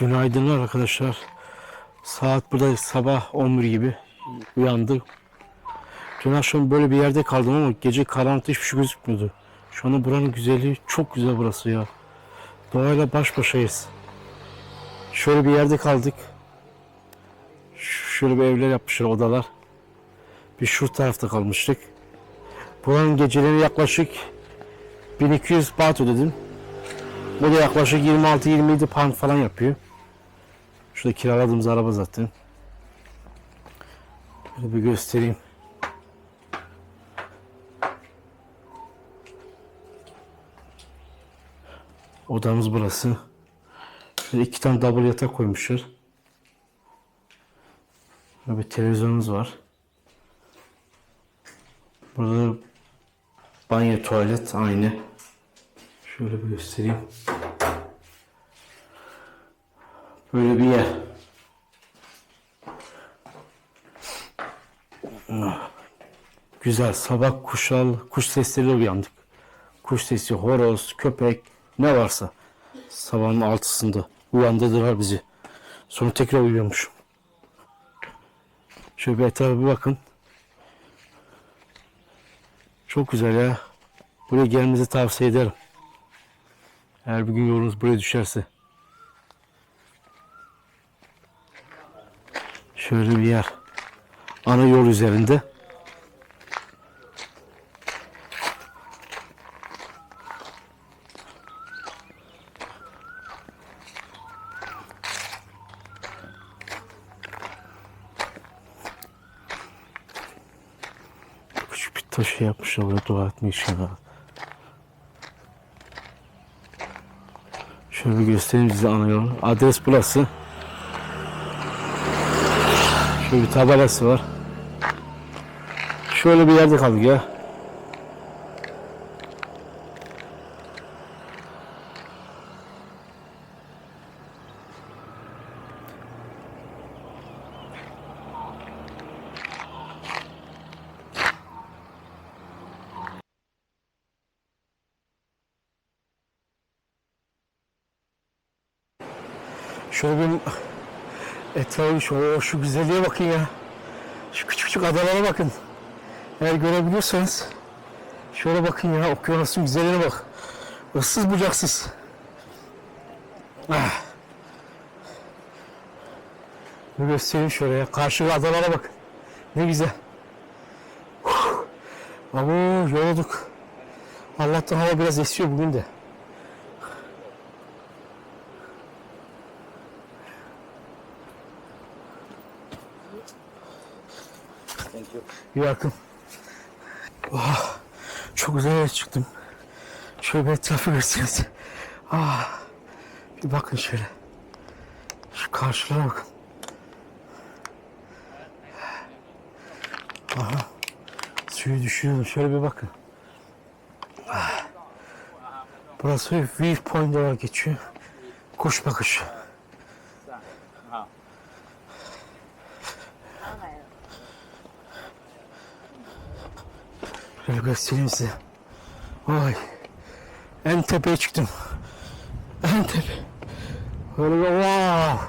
Günaydınlar arkadaşlar. Saat burada sabah 11 gibi uyandık. Dün akşam böyle bir yerde kaldım ama gece karanlıkta hiçbir şey gözükmüyordu. Şu anda buranın güzelliği çok güzel burası ya. Doğayla baş başayız. Şöyle bir yerde kaldık. Şöyle bir evler yapmışlar odalar. Bir şu tarafta kalmıştık. Buranın geceleri yaklaşık 1200 baht ödedim. Bu da yaklaşık 26-27 pound falan yapıyor. Şurada kiraladığımız araba zaten. Böyle bir göstereyim. Odamız burası. Şöyle iki tane double yatak koymuşlar. Böyle bir televizyonumuz var. Burada banyo, tuvalet aynı. Şöyle bir göstereyim. Böyle bir yer. Güzel. Sabah kuşal, kuş sesleriyle uyandık. Kuş sesi, horoz, köpek ne varsa. Sabahın altısında uyandırdılar bizi. Sonra tekrar uyuyormuşum. Şöyle bir etrafa bir bakın. Çok güzel ya. Buraya gelmenizi tavsiye ederim. Eğer bir gün yolunuz buraya düşerse. Şöyle bir yer. Ana yol üzerinde. Küçük bir taşı yapmışlar oraya dua için. ha. Şöyle göstereyim size ana yolu. Adres burası. Şöyle bir tabelası var. Şöyle bir yerde kaldık ya. Şöyle bir etrafı şu, şu güzelliğe bakın ya. Şu küçük küçük adalara bakın. Eğer görebiliyorsanız şöyle bakın ya okyanusun güzelliğine bak. Issız bucaksız. Ah. Bir göstereyim şöyle ya. Karşı adalara bakın. Ne güzel. Abo yorulduk. Allah'tan hava biraz esiyor bugün de. Yakın. Oh, çok güzel çıktım. Şöyle bir etrafı gösteririz. Ah, bir bakın şöyle. Şu karşılara bakın. Aha, suyu düşüyor. Şöyle bir bakın. Ah. Burası viewpoint olarak geçiyor. Kuş bakışı. Şöyle göstereyim size. Vay. En tepeye çıktım. En tepe. Böyle wow.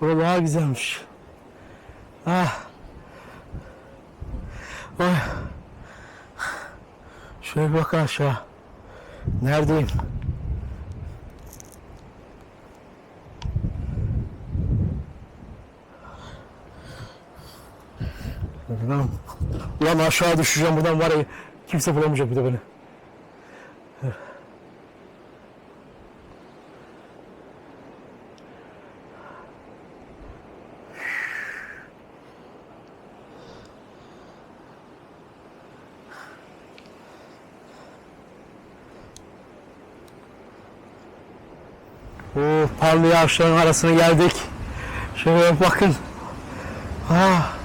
Burada daha güzelmiş. Ah. Vay. Şöyle bir bakın aşağı. Neredeyim? Ulan, ulan aşağı düşeceğim buradan var ya kimse bulamayacak bir de beni. Oo, parlı ağaçların arasına geldik. Şöyle bakın. Ah.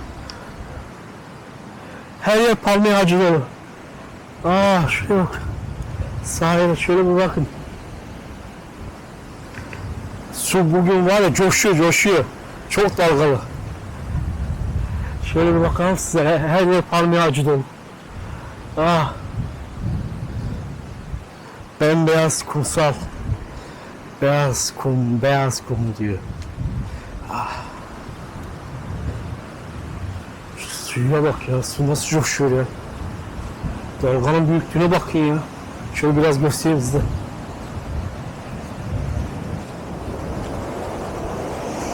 Yer palmiye ağacı. Aa şuraya bak. Sahile şöyle bir bakın. Su bugün var ya coşuyor coşuyor. Çok dalgalı. Şöyle bir bakalım size. Her yer palmiye ağacı dolu. Ah. Bembeyaz kumsal. Beyaz kum, beyaz kum diyor. Ah. Şu Suyuna bak ya, su nasıl coşuyor ya. Dalganın büyüklüğüne bakın ya. Şöyle biraz göstereyim size.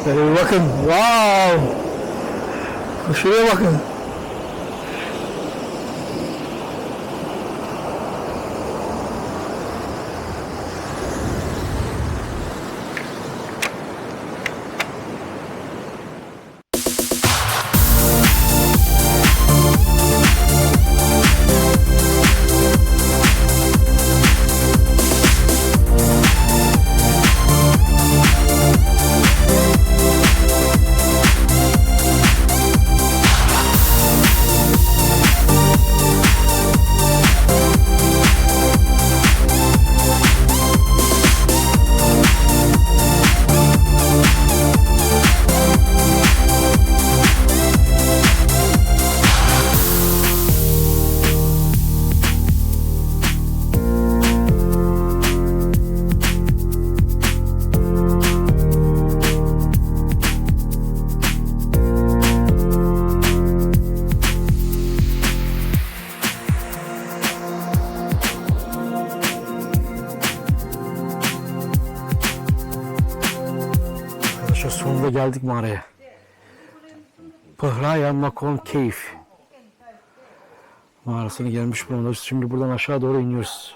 Böyle bir bakın. Wow! Şuraya bakın. Sonunda geldik mağaraya. Pıhraya Makon Keyif. Mağarasına gelmiş bulunuyoruz. Şimdi buradan aşağı doğru iniyoruz.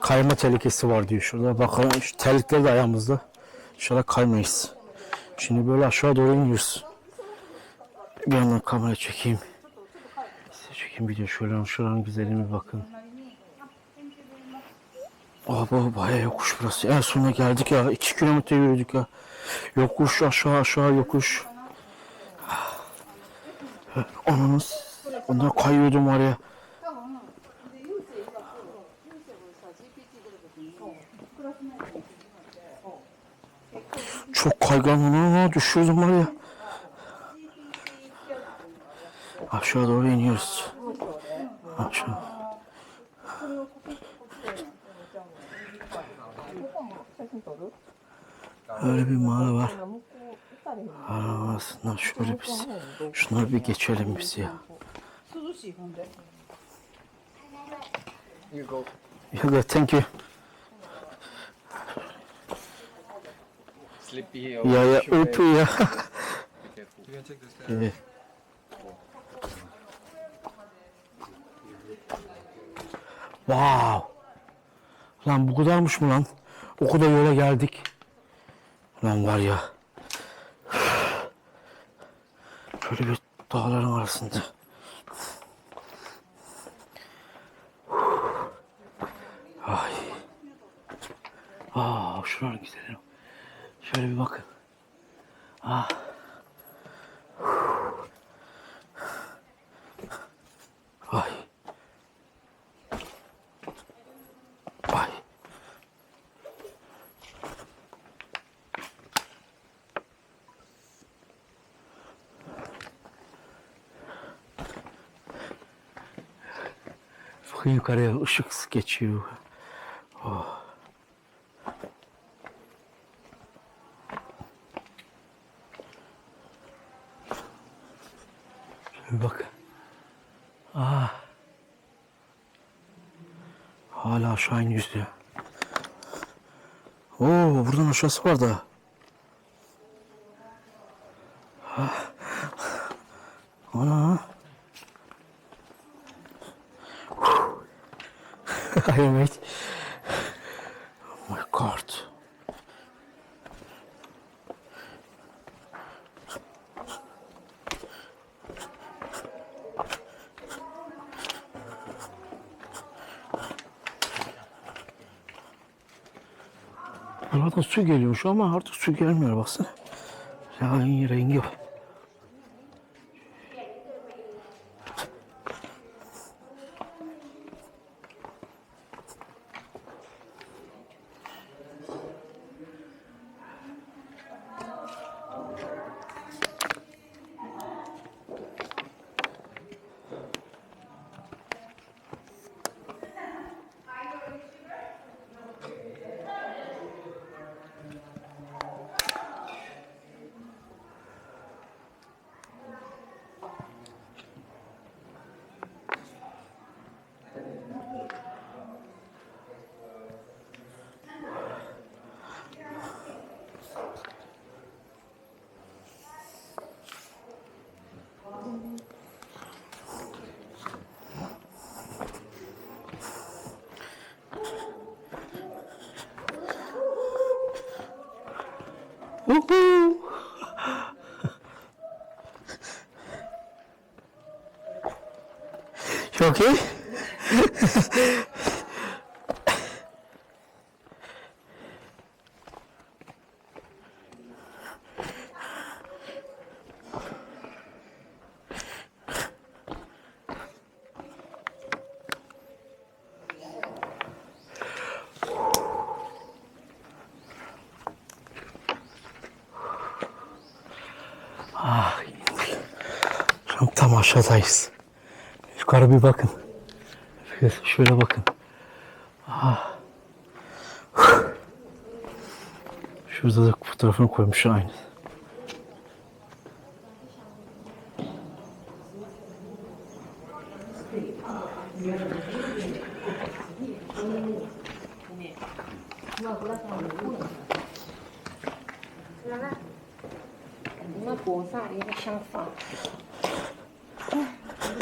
Kayma tehlikesi var diyor. Şurada bakalım şu terlikler de ayağımızda. İnşallah kaymayız. Şimdi böyle aşağı doğru iniyoruz. Bir yandan kamera çekeyim. Size çekeyim bir de şöyle şuranın güzelliğine bir bakın. Bu bayağı yokuş burası. En sonuna geldik ya. 2 kilometre yürüdük ya. Yokuş aşağı aşağı yokuş. Ananız. Ondan kayıyordum var ya. Çok kaygan ana düşüyordum var ya. Aşağı doğru iniyoruz. Aşağı. Böyle bir mağara var. Arasından şöyle biz, şunları bir geçelim biz ya. You go. Thank you. Sleep here. Yeah, yeah, up here. you can take this down. Yeah. Wow. Lan bu kadarmış mı lan? O kadar yola geldik. Lan var ya. Şöyle bir dağların arasında. Ay. Aa, şuranın güzeli. Şöyle bir bakın. Ay. Yukarıya ışık geçiyor. Oh. Şöyle bakın. Hala aşağı ya. Oo buradan aşağısı var da. Ah. Ana. Hi mate. Oh my god. Buradan su geliyormuş ama artık su gelmiyor baksana. Ya rengi var. Uhu. You okay? aşağıdayız. Yukarı bir bakın. Şöyle bakın. Ah. Şurada da fotoğrafını koymuş aynı.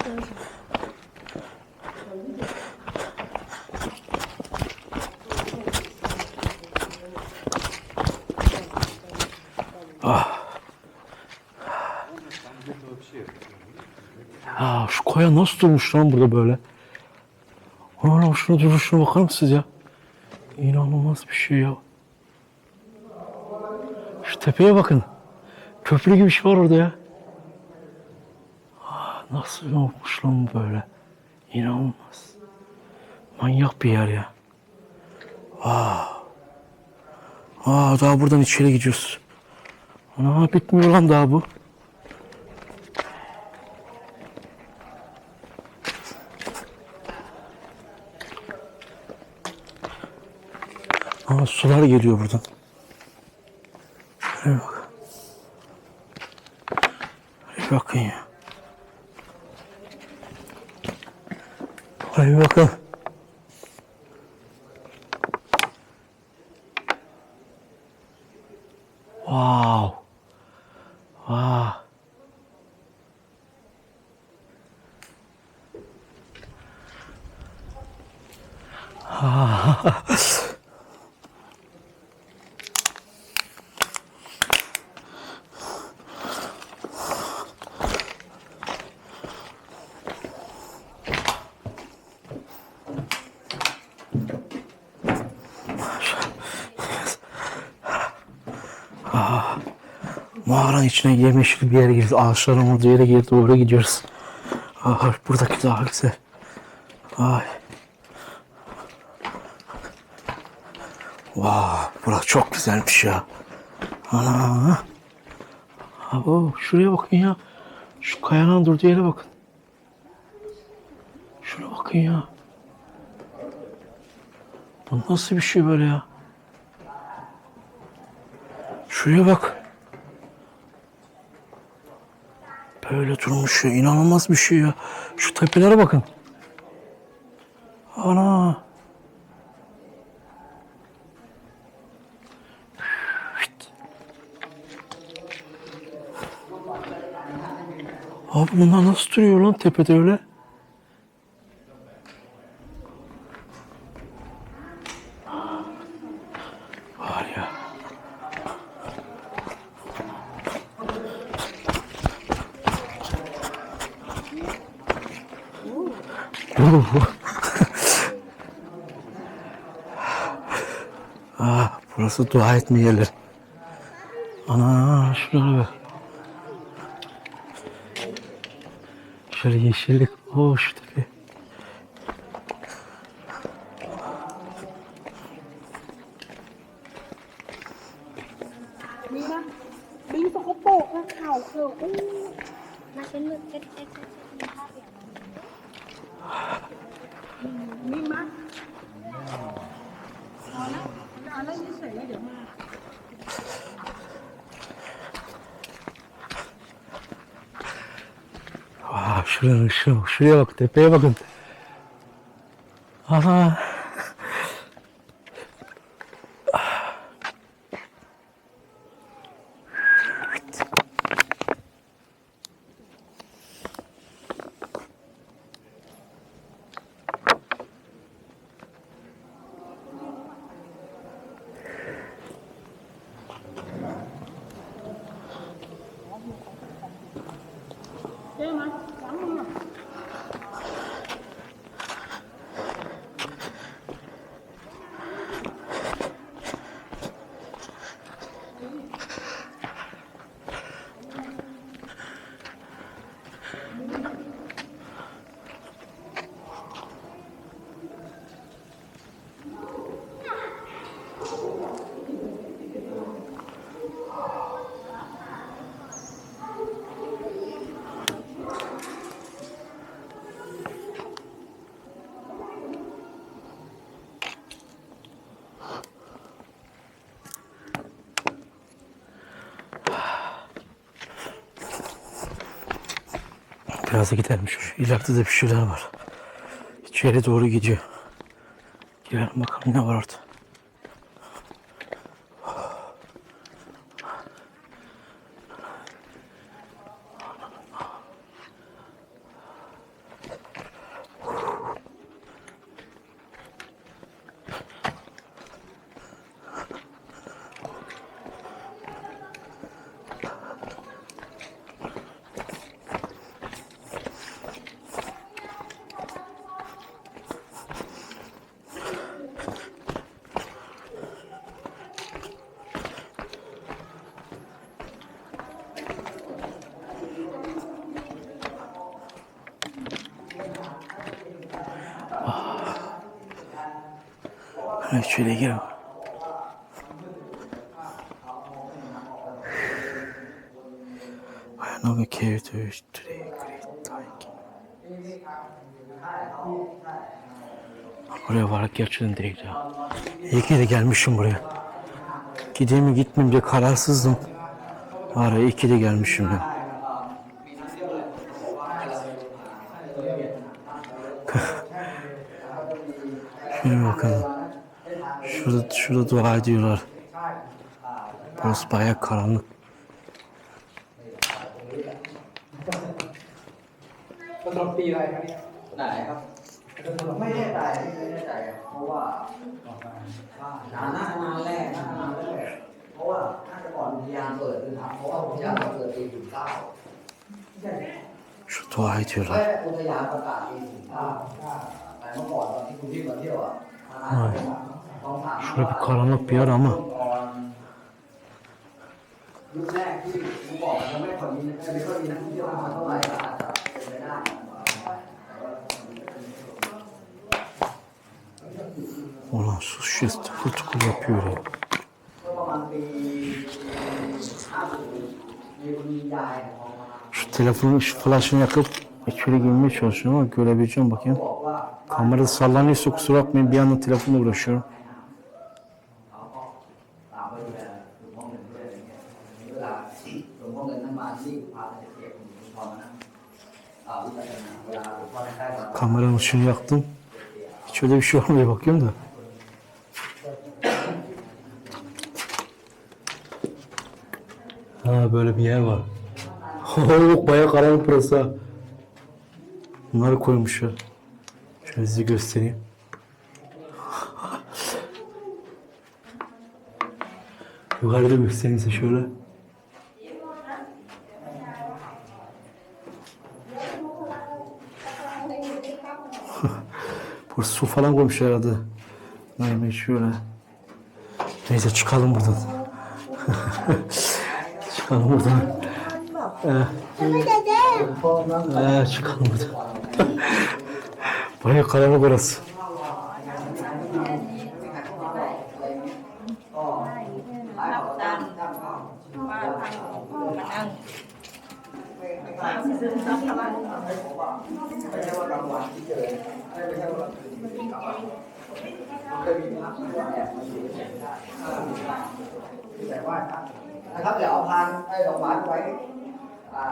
Trang phẳng 'Ah, şu kaya nasıl durmuş lan burada böyle? Hala şuna duruşuna bakar mısınız ya? İnanılmaz bir şey ya. Şu tepeye bakın. Köprü gibi bir şey var orada ya. Ah, nasıl olmuş lan böyle? İnanılmaz. Manyak bir yer ya. Ah. Aa, daha buradan içeri gidiyoruz. Ana bitmiyor lan daha bu. Aa, sular geliyor buradan. Şuraya bak. Şuraya bakın ya. Oraya bir bakın. Wow. Wow. Mağaranın içine yemyeşil bir yere girdik. Ağaçların olduğu yere girdik. Oraya gidiyoruz. Ah, buradaki daha güzel. Ay. Vay, burası çok güzelmiş ya. Ana. Abo, şuraya bakın ya. Şu kayanın durduğu yere bakın. Şuna bakın ya. Bu nasıl bir şey böyle ya? Şuraya bak. Böyle durmuş ya. inanılmaz bir şey ya. Şu tepelere bakın. Ana. Abi bunlar nasıl duruyor lan tepede öyle? Ah, burası dua etme yerleri. Ana şuraya bak. Şöyle yeşillik. Oh şu şuraya, şuraya, şuraya bak tepeye bakın. Biraz gidermiş. İleride de bir şeyler var. İçeri doğru gidiyor. Girelim bakalım ne var orada. Evet şöyle gir. I know we care to today great thank Buraya varak gerçekten direkt ya. İyi ki de gelmişim buraya. Gideyim mi gitmeyeyim diye kararsızdım. Var ya iyi ki de gelmişim ya. 做爱去了不是吧可能了。不能闭了一啊 Şurada bir karanlık bir yer ama. Ulan su şişesi tıkır tıkır yapıyor ya. Şu telefonun flaşını yakıp içeri girmeye çalışıyorum ama görebileceğim bakayım. Kamera sallanıyorsa kusura bakmayın bir yandan telefonla uğraşıyorum. Kameranın ışığını yaktım. Hiç öyle bir şey olmuyor bakıyorum da. Ha böyle bir yer var. Oh bayağı karanlık burası ha. Bunları koymuşlar. Şöyle size göstereyim. Yukarıda göstereyim size şöyle. su falan koymuş herhalde. Naime şöyle. Neyse çıkalım buradan. çıkalım buradan. Ee, ee, çıkalım buradan. Bayağı karanlık orası. นะครับอย่าเอาพานไอ้ดอกไม้ไว้อ่า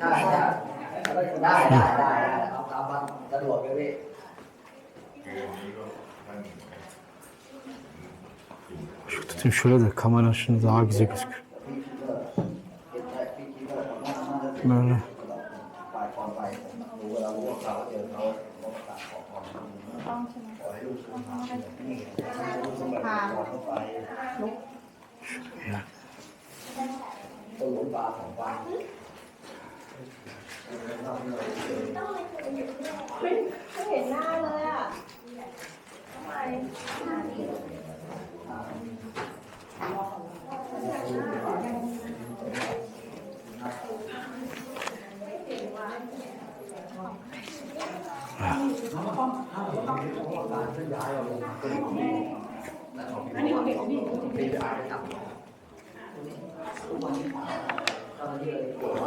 ได้ได้ได้ได้ได้เอาตามความสะดวกเลยพี่ Şu tutayım şöyle de kamera şimdi daha güzel gözüküyor. Böyle. Tamam.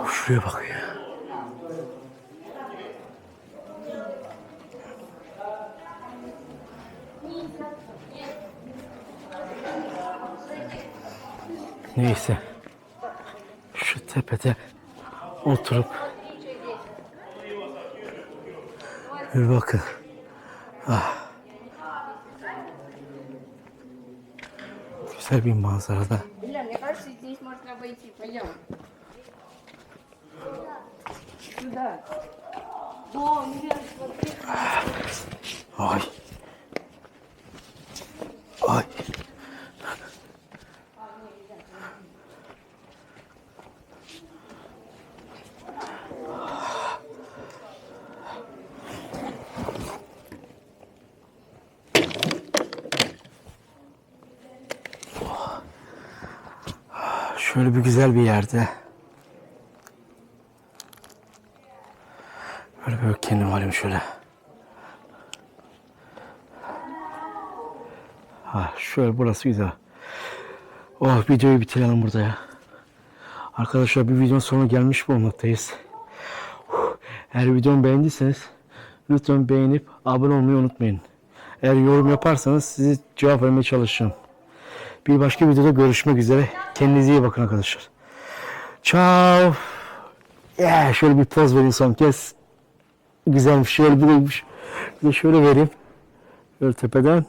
不是不给 Neyse. Şu tepede oturup bir bakın. Ah. Güzel bir manzarada. Ah. Ay. Ay. Şöyle bir güzel bir yerde. Böyle böyle kendim alayım şöyle. Ha şöyle burası güzel. Oh videoyu bitirelim burada ya. Arkadaşlar bir videonun sonuna gelmiş bulunmaktayız. Eğer videomu beğendiyseniz lütfen beğenip abone olmayı unutmayın. Eğer yorum yaparsanız size cevap vermeye çalışacağım. Bir başka videoda görüşmek üzere. Kendinize iyi bakın arkadaşlar. Ciao. Ya şöyle bir poz vereyim son kez. Güzelmiş. Şöyle bir de şöyle vereyim. Böyle tepeden.